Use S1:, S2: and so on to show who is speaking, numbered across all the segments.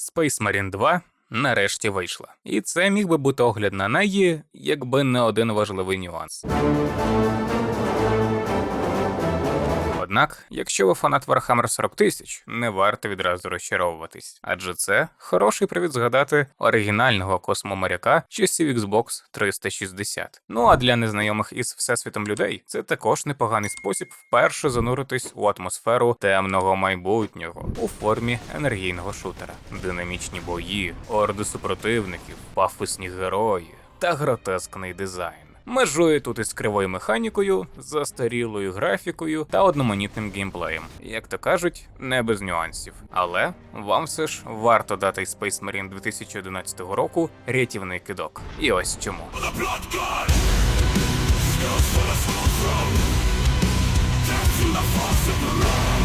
S1: Space Marine 2 нарешті вийшла. І це міг би бути огляд на неї, якби не один важливий нюанс. Однак, якщо ви фанат Warhammer 40 тисяч, не варто відразу розчаровуватись, адже це хороший привід згадати оригінального космоморяка часів Xbox 360. Ну а для незнайомих із всесвітом людей це також непоганий спосіб вперше зануритись у атмосферу темного майбутнього у формі енергійного шутера, динамічні бої, орди супротивників, пафосні герої та гротескний дизайн. Межує тут із кривою механікою, застарілою графікою та одноманітним геймплеєм. Як то кажуть, не без нюансів. Але вам все ж варто дати Space Marine 2011 року рятівний кидок. І ось чому. From, death to the force of the law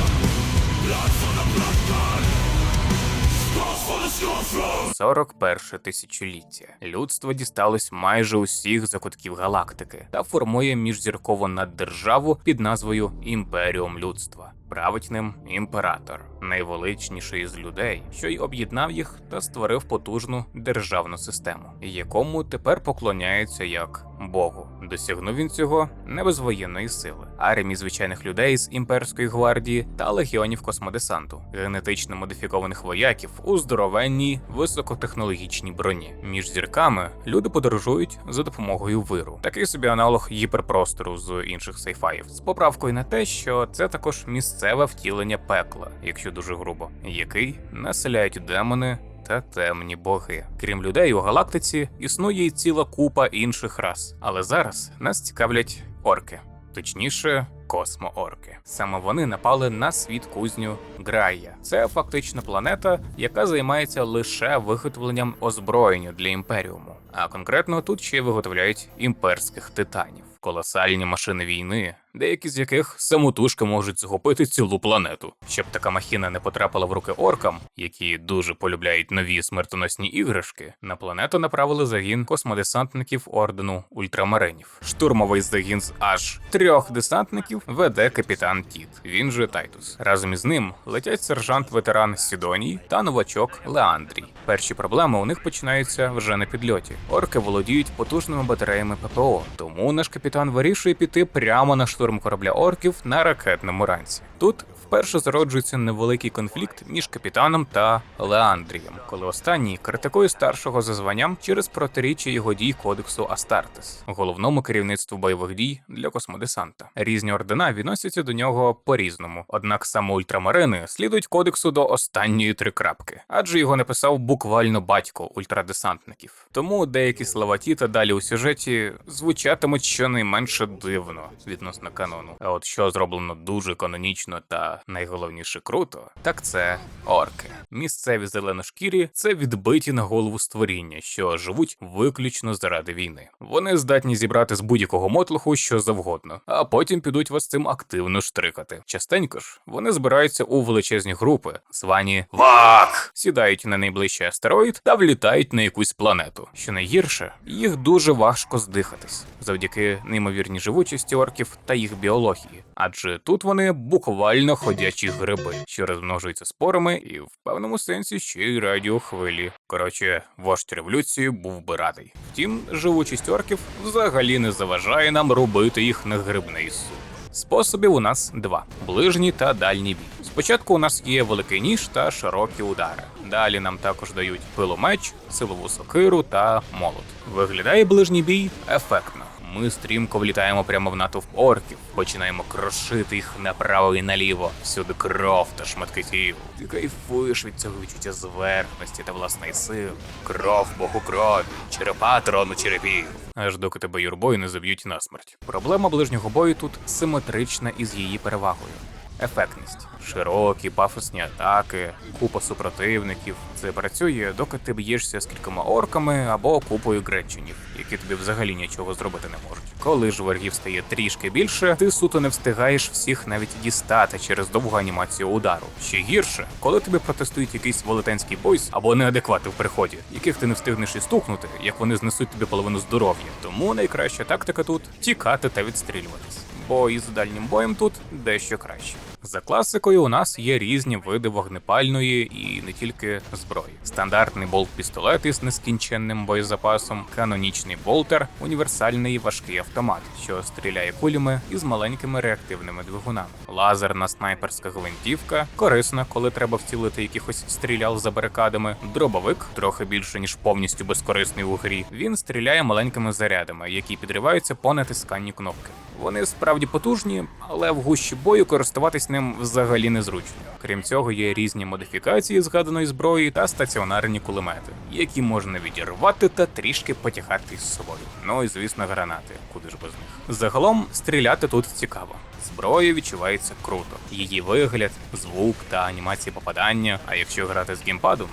S1: 41 тисячоліття людство дісталось майже усіх закутків галактики та формує міжзіркову наддержаву під назвою Імперіум людства. Править ним імператор, найвеличніший з людей, що й об'єднав їх та створив потужну державну систему, якому тепер поклоняються як Богу. Досягнув він цього не без воєнної сили, армії звичайних людей з імперської гвардії та легіонів космодесанту, генетично модифікованих вояків у здоровенній високотехнологічній броні. Між зірками люди подорожують за допомогою виру, такий собі аналог гіперпростору з інших сейфаїв, з поправкою на те, що це також місцеве втілення пекла, якщо дуже грубо, який населяють демони та темні боги. Крім людей у галактиці існує й ціла купа інших рас, але зараз нас цікавлять орки, точніше. Космоорки. Саме вони напали на світ кузню Грая. Це фактично планета, яка займається лише виготовленням озброєння для імперіуму. А конкретно тут ще виготовляють імперських титанів, колосальні машини війни, деякі з яких самотужки можуть захопити цілу планету. Щоб така махіна не потрапила в руки оркам, які дуже полюбляють нові смертоносні іграшки, на планету направили загін космодесантників ордену ультрамаринів. Штурмовий загін з аж трьох десантників веде капітан Тіт. Він же Тайтус. Разом із ним летять сержант-ветеран Сідоній та новачок Леандрій. Перші проблеми у них починаються вже на підльоті. Орки володіють потужними батареями ППО, тому наш капітан вирішує піти прямо на штурм корабля орків на ракетному ранці. Тут вперше зароджується невеликий конфлікт між капітаном та Леандрієм, коли останній критикує старшого за званням через протиріччя його дій кодексу Астартес, головному керівництву бойових дій для космодесанта. Різні ордена відносяться до нього по-різному, однак саме ультрамарини слідують кодексу до останньої три крапки, адже його написав буквально батько ультрадесантників. Тому деякі слова Тіта далі у сюжеті звучатимуть щонайменше дивно відносно канону. А от що зроблено дуже канонічно та найголовніше круто, так це орки. Місцеві зеленошкірі це відбиті на голову створіння, що живуть виключно заради війни. Вони здатні зібрати з будь-якого мотлуху що завгодно, а потім підуть вас цим активно штрикати. Частенько ж вони збираються у величезні групи, звані ВАК, сідають на найближчий астероїд та влітають на якусь планету. Що найгірше, їх дуже важко здихатись завдяки неймовірній живучості орків та їх біології, адже тут вони буквально ходячі гриби, що розмножуються спорами і в певному сенсі ще й радіохвилі. Коротше, вождь революції був би радий. Втім, живучість орків взагалі не заважає нам робити їх на грибний суп. Способів у нас два: ближній та дальній бій. Спочатку у нас є великий ніж та широкі удари. Далі нам також дають пиломеч, силову сокиру та молот. Виглядає ближній бій ефектно. Ми стрімко влітаємо прямо в натовп орків, починаємо крошити їх направо і наліво. Всюди кров та шматки тіл. Ти кайфуєш від цього відчуття зверхності та власної сили. Кров богу крові, черепа трону черепів. Аж доки тебе юрбою не заб'ють насмерть. Проблема ближнього бою тут симетрична із її перевагою. Ефектність, широкі, пафосні атаки, купа супротивників. Це працює, доки ти б'єшся з кількома орками або купою гречунів, які тобі взагалі нічого зробити не можуть. Коли ж ворогів стає трішки більше, ти суто не встигаєш всіх навіть дістати через довгу анімацію удару. Ще гірше, коли тобі протестують якийсь велетенський бойс або неадеквати в приході, яких ти не встигнеш і стукнути, як вони знесуть тобі половину здоров'я. Тому найкраща тактика тут тікати та відстрілюватись бо із дальнім боєм тут дещо краще. За класикою у нас є різні види вогнепальної і не тільки зброї. Стандартний болт-пістолет із нескінченним боєзапасом, канонічний болтер, універсальний важкий автомат, що стріляє кулями із маленькими реактивними двигунами. Лазерна снайперська гвинтівка, корисна, коли треба вцілити якихось стрілял за барикадами. Дробовик, трохи більше ніж повністю безкорисний у грі. Він стріляє маленькими зарядами, які підриваються по натисканні кнопки. Вони справді потужні, але в гущі бою користуватись ним взагалі незручно. Крім цього, є різні модифікації згаданої зброї та стаціонарні кулемети, які можна відірвати та трішки потягати з собою. Ну і звісно, гранати, куди ж без них. Загалом стріляти тут цікаво. Зброя відчувається круто. Її вигляд, звук та анімація попадання. А якщо грати з геймпадом,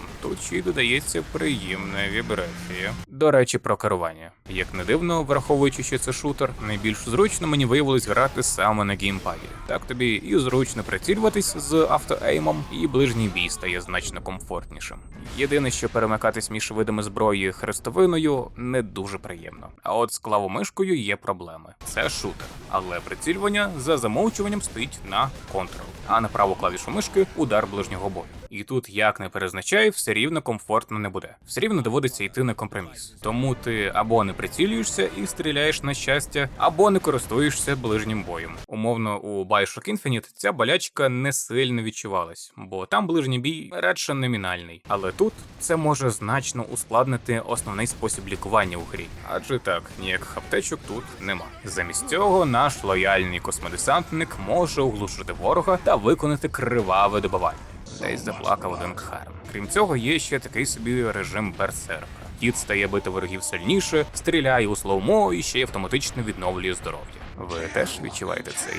S1: ще й додається приємна вібрація. До речі, про керування. Як не дивно, враховуючи, що це шутер, найбільш зручно мені виявилось грати саме на геймпаді. Так тобі і зручно прицілюватись з автоеймом, і ближній бій стає значно комфортнішим. Єдине, що перемикатись між видами зброї хрестовиною не дуже приємно. А от з клавомишкою є проблеми. Це шутер, але прицілювання за замовчуванням стоїть на Ctrl, а на праву клавішу мишки удар ближнього бою. І тут як не перезначай, все рівно комфортно не буде. Все рівно доводиться йти на компроміс. Тому ти або не прицілюєшся і стріляєш на щастя, або не користуєшся ближнім боєм. Умовно, у Bioshock Infinite ця болячка не сильно відчувалась, бо там ближній бій радше номінальний. Але тут це може значно ускладнити основний спосіб лікування у грі. Адже так, ніяких аптечок тут нема. Замість цього наш лояльний космодесантник може оглушити ворога та виконати криваве добивання. Десь заплакав один Кхарн. Крім цього, є ще такий собі режим берсерка. Кіт стає бити ворогів сильніше, стріляє у слоумо і ще й автоматично відновлює здоров'я. Ви теж відчуваєте цей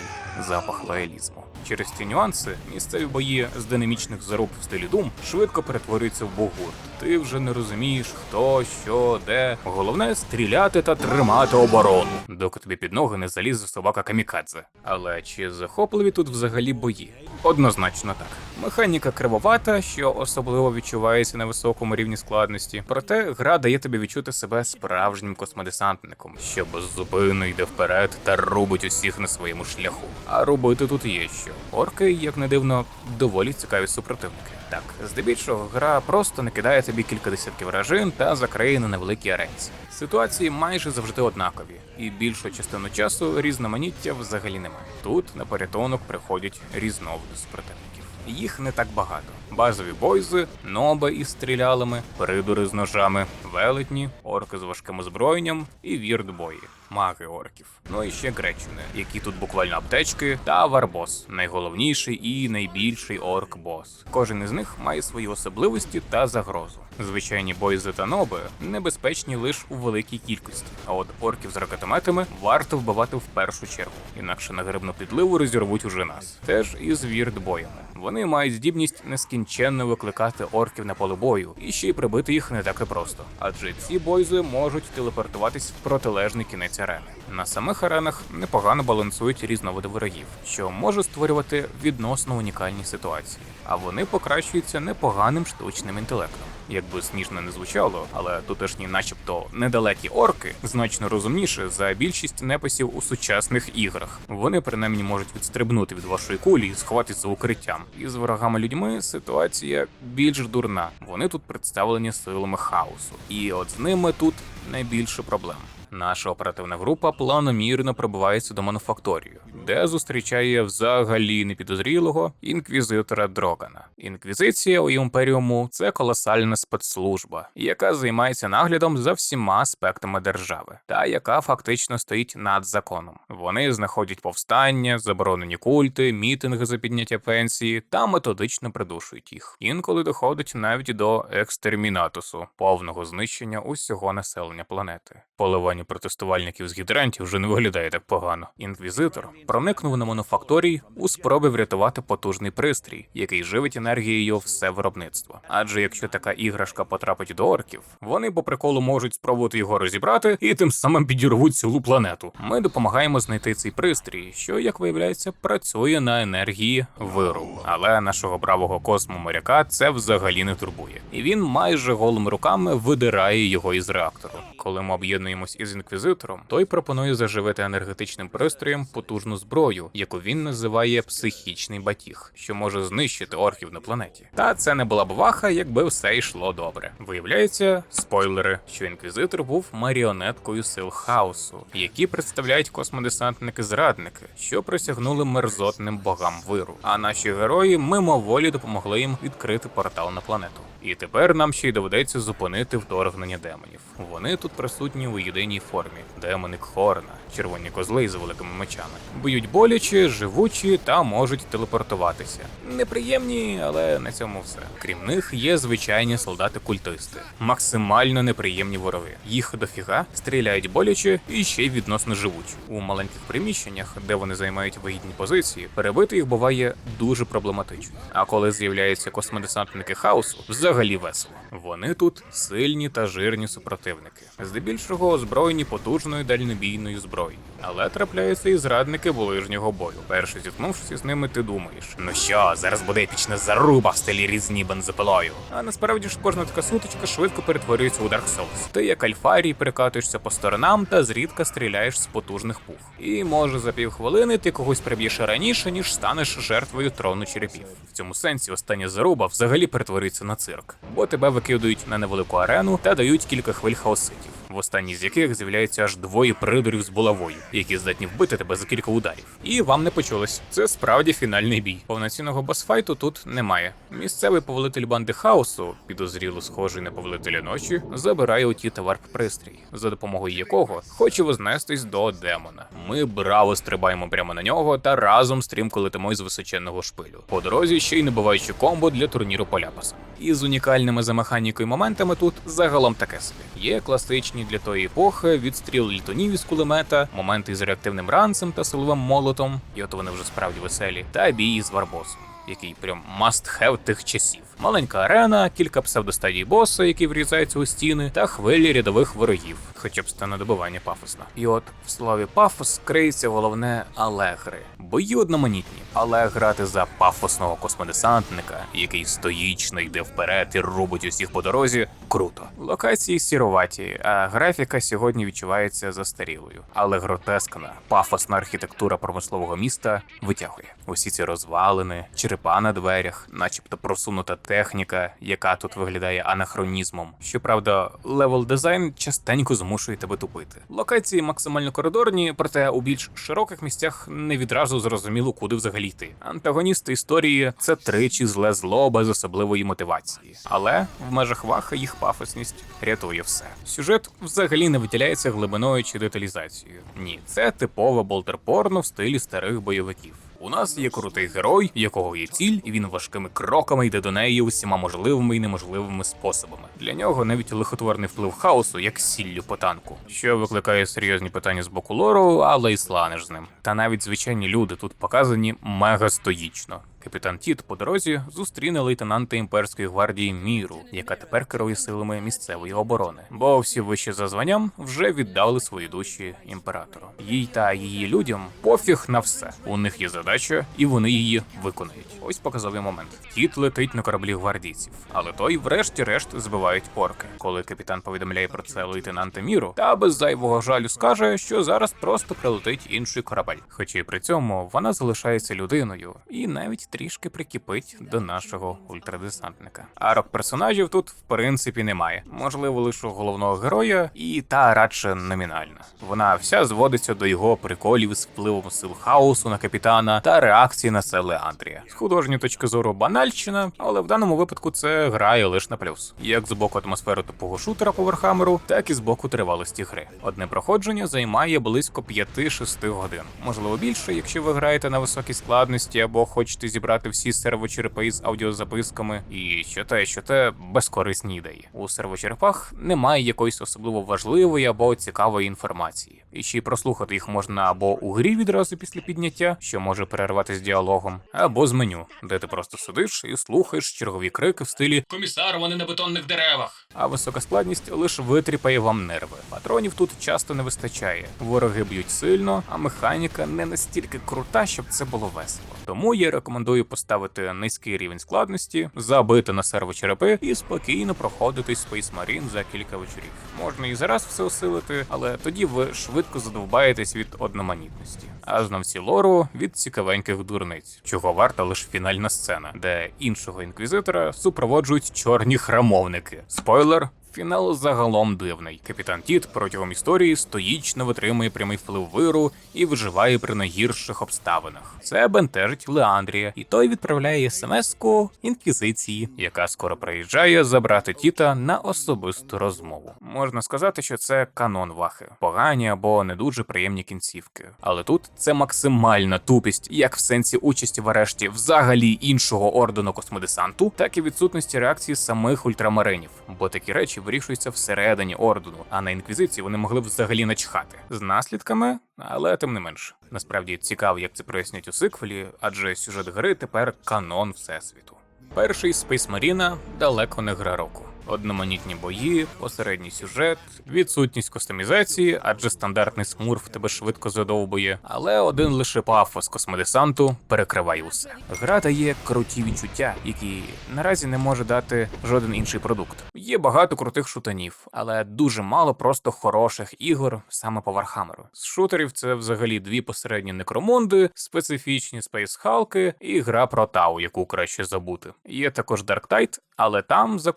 S1: запах лоялізму. Через ці нюанси місцеві бої з динамічних заруб в стилі Doom швидко перетворюються в бугурт. Ти вже не розумієш, хто, що, де. Головне стріляти та тримати оборону, доки тобі під ноги не залізе собака камікадзе. Але чи захопливі тут взагалі бої? Однозначно так. Механіка кривовата, що особливо відчувається на високому рівні складності. Проте гра дає тобі відчути себе справжнім космодесантником, що беззупинно йде вперед та рубить усіх на своєму шляху. А робити тут є що. Орки, як не дивно, доволі цікаві супротивники. Так, здебільшого гра просто накидає тобі кілька десятків вражин та закриє на невеликій аренці. Ситуації майже завжди однакові, і більшу частину часу різноманіття взагалі немає. Тут на порятунок приходять різновиди супротивників. Їх не так багато. Базові бойзи, ноби із стрілялами, придури з ножами, велетні, орки з важким озброєнням і вірдбої, маги орків. Ну і ще гречини, які тут буквально аптечки, та варбос, найголовніший і найбільший орк-бос. Кожен із них має свої особливості та загрозу. Звичайні бойзи та ноби небезпечні лише у великій кількості. А от орків з ракетометами варто вбивати в першу чергу, інакше на грибну підливу розірвуть уже нас. Теж і з вірдбоями. Вони мають здібність нескінченно викликати орків на поле бою, і ще й прибити їх не так і просто. Адже ці бойзи можуть телепортуватись в протилежний кінець арени. На самих аренах непогано балансують різновиди ворогів, що може створювати відносно унікальні ситуації. А вони покращуються непоганим штучним інтелектом. Якби смішно не звучало, але тутешні, начебто, недалекі орки значно розумніше за більшість неписів у сучасних іграх. Вони принаймні можуть відстрибнути від вашої кулі і сховатися за укриттям. І з ворогами людьми ситуація більш дурна. Вони тут представлені силами хаосу, і от з ними тут найбільше проблем. Наша оперативна група планомірно пробивається до мануфакторію, де зустрічає взагалі непідозрілого інквізитора Дрогана. Інквізиція у імперіуму це колосальна спецслужба, яка займається наглядом за всіма аспектами держави, та яка фактично стоїть над законом. Вони знаходять повстання, заборонені культи, мітинги за підняття пенсії та методично придушують їх. Інколи доходить навіть до екстермінатусу, повного знищення усього населення планети. Поливання протестувальників з гідрантів вже не виглядає так погано. Інквізитор проникнув на мануфакторій у спробі врятувати потужний пристрій, який живить енергією все виробництво. Адже якщо така іграшка потрапить до орків, вони по приколу можуть спробувати його розібрати і тим самим підірвуть цілу планету. Ми допомагаємо знайти цей пристрій, що, як виявляється, працює на енергії виру. Але нашого бравого космо моряка це взагалі не турбує, і він майже голими руками видирає його із реактору. Коли ми об'єднуємось із інквізитором, той пропонує заживити енергетичним пристроєм потужну зброю, яку він називає психічний батіг, що може знищити орків на планеті. Та це не була б ваха, якби все йшло добре. Виявляється, спойлери, що інквізитор був маріонеткою сил хаосу, які представляють космодесантники-зрадники, що присягнули мерзотним богам виру. А наші герої мимоволі допомогли їм відкрити портал на планету. І тепер нам ще й доведеться зупинити вторгнення демонів. Вони тут присутні у єдиній формі: демони Кхорна, червоні козли з великими мечами. Б'ють боляче, живучі та можуть телепортуватися. Неприємні, але на цьому все. Крім них є звичайні солдати-культисти, максимально неприємні вороги. Їх дофіга стріляють боляче і ще й відносно живучі. У маленьких приміщеннях, де вони займають вигідні позиції, перебити їх буває дуже проблематично. А коли з'являються космодесантники хаосу, взагалі весело. Вони тут сильні та жирні супротивники, здебільшого озброєні потужною дальнобійною зброєю. Але трапляються і зрадники ближнього бою. Перше зіткнувшись з ними, ти думаєш: ну що, зараз буде епічна заруба в стилі різні бензопилою. А насправді ж кожна така сутичка швидко перетворюється у Dark Souls. Ти як альфарій перекатуєшся по сторонам та зрідка стріляєш з потужних пух. І може за півхвилини ти когось приб'єш раніше, ніж станеш жертвою трону черепів. В цьому сенсі остання заруба взагалі перетворюється на цирк, бо тебе викидують на невелику арену та дають кілька хвиль хаоситів, в останній з яких з'являється аж двоє придурів з булавою, які здатні вбити тебе за кілька ударів. І вам не почулось. Це справді фінальний бій. Повноцінного босфайту тут немає. Місцевий повелитель банди хаосу, підозріло схожий на повелителя ночі, забирає у ті варп пристрій, за допомогою якого хоче вознестись до демона. Ми браво стрибаємо прямо на нього та разом стрімко летимо із височенного шпилю. По дорозі ще й набуваючи комбо для турніру Поляпаса. І з унікальними за механікою моментами тут загалом таке собі. Є класичні для тої епохи відстріл літонів із кулемета, моменти з реактивним ранцем та силовим молотом, і от вони вже справді веселі, та бій з варбосом. Який прям must have тих часів. Маленька арена, кілька псевдостадій боса, які врізаються у стіни, та хвилі рядових ворогів, хоча б стане добивання пафосно. І от в слові пафос криється головне алегри. Бої одноманітні, але грати за пафосного космодесантника, який стоїчно йде вперед і рубить усіх по дорозі, круто. Локації сіроваті, а графіка сьогодні відчувається застарілою, але гротескна, пафосна архітектура промислового міста витягує усі ці розвалини, черепа на дверях, начебто просунута техніка, яка тут виглядає анахронізмом. Щоправда, левел дизайн частенько змушує тебе тупити. Локації максимально коридорні, проте у більш широких місцях не відразу зрозуміло, куди взагалі йти. Антагоністи історії це тричі зле зло без особливої мотивації, але в межах ваха їх пафосність рятує все. Сюжет взагалі не виділяється глибиною чи деталізацією. Ні, це типове болтерпорно в стилі старих бойовиків. У нас є крутий герой, якого є ціль, і він важкими кроками йде до неї усіма можливими і неможливими способами. Для нього навіть лихотворний вплив хаосу, як сіллю по танку, що викликає серйозні питання з боку лору, але й сланеш з ним. Та навіть звичайні люди тут показані мега стоїчно. Капітан Тіт по дорозі зустріне лейтенанта імперської гвардії Міру, яка тепер керує силами місцевої оборони. Бо всі вищі за званням вже віддали свої душі імператору. Їй та її людям пофіг на все. У них є задача, і вони її виконають. Ось показовий момент. Тіт летить на кораблі гвардійців, але той, врешті-решт, збивають орки. Коли капітан повідомляє про це лейтенанта Міру, та без зайвого жалю скаже, що зараз просто прилетить інший корабель. Хоча й при цьому вона залишається людиною і навіть трішки прикипить до нашого ультрадесантника. Арок персонажів тут в принципі немає. Можливо, лише головного героя, і та радше номінальна. Вона вся зводиться до його приколів з впливом сил хаосу на капітана та реакції на це Леандрія. З художньої точки зору банальщина, але в даному випадку це грає лише на плюс. Як з боку атмосфери тупого шутера по Вархамеру, так і з боку тривалості гри. Одне проходження займає близько 5-6 годин, можливо більше, якщо ви граєте на високій складності або хочете зібрати всі сервочерепи з аудіозаписками. І що те, що те безкорисні ідеї. У сервочерепах немає якоїсь особливо важливої або цікавої інформації. І ще й прослухати їх можна або у грі відразу після підняття, що може перерватися діалогом, або з меню, де ти просто сидиш і слухаєш чергові крики в стилі Комісар, вони на бетонних деревах. а висока складність лише витріпає вам нерви. Патронів тут часто не вистачає. Вороги б'ють сильно, а механіка не настільки крута, щоб це було весело. Тому я рекомендую поставити низький рівень складності, забити на серво черепи і спокійно проходити Space Marine за кілька вечорів. Можна і зараз все усилити, але тоді ви швидко задовбаєтесь від одноманітності. А знавці лору від цікавеньких дурниць, чого варта лише фінальна сцена, де іншого інквізитора супроводжують чорні храмовники. Спойлер. Фінал загалом дивний. Капітан Тіт протягом історії стоїчно витримує прямий вплив виру і виживає при найгірших обставинах. Це бентежить Леандрія, і той відправляє смс-ку інквізиції, яка скоро приїжджає забрати Тіта на особисту розмову. Можна сказати, що це канон вахи, погані або не дуже приємні кінцівки. Але тут це максимальна тупість, як в сенсі участі в арешті взагалі іншого ордену космодесанту, так і відсутності реакції самих ультрамаринів, бо такі речі вирішуються всередині ордену, а на інквізиції вони могли б взагалі начхати з наслідками, але тим не менш. Насправді цікаво, як це прояснять у сиквелі, адже сюжет гри тепер канон всесвіту. Перший Space Marine далеко не гра року. Одноманітні бої, посередній сюжет, відсутність кастомізації, адже стандартний смурф тебе швидко задовбує, але один лише пафос космодесанту перекриває усе. Гра дає круті відчуття, які наразі не може дати жоден інший продукт. Є багато крутих шутанів, але дуже мало просто хороших ігор саме по Вархамеру. З шутерів це взагалі дві посередні некромунди, специфічні спейсхалки і гра про Тау, яку краще забути. Є також Dark Tide, але там за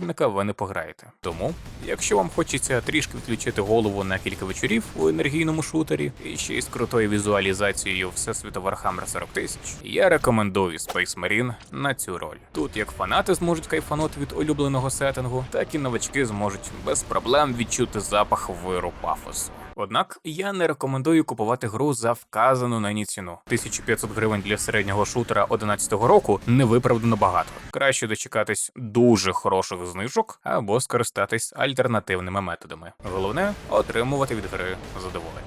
S1: космодесантника ви не пограєте. Тому, якщо вам хочеться трішки відключити голову на кілька вечорів у енергійному шутері і ще й з крутою візуалізацією Всесвіту Warhammer 40 тисяч, я рекомендую Space Marine на цю роль. Тут як фанати зможуть кайфанути від улюбленого сеттингу, так і новачки зможуть без проблем відчути запах виру пафосу. Однак я не рекомендую купувати гру за вказану нині ціну. 1500 гривень для середнього шутера 11-го року невиправдано багато. Краще дочекатись дуже хороших знижок або скористатись альтернативними методами. Головне отримувати від гри задоволення.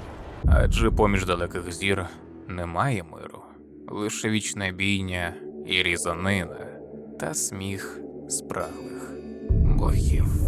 S1: Адже поміж далеких зір немає миру, лише вічна бійня і різанина та сміх спраглих богів.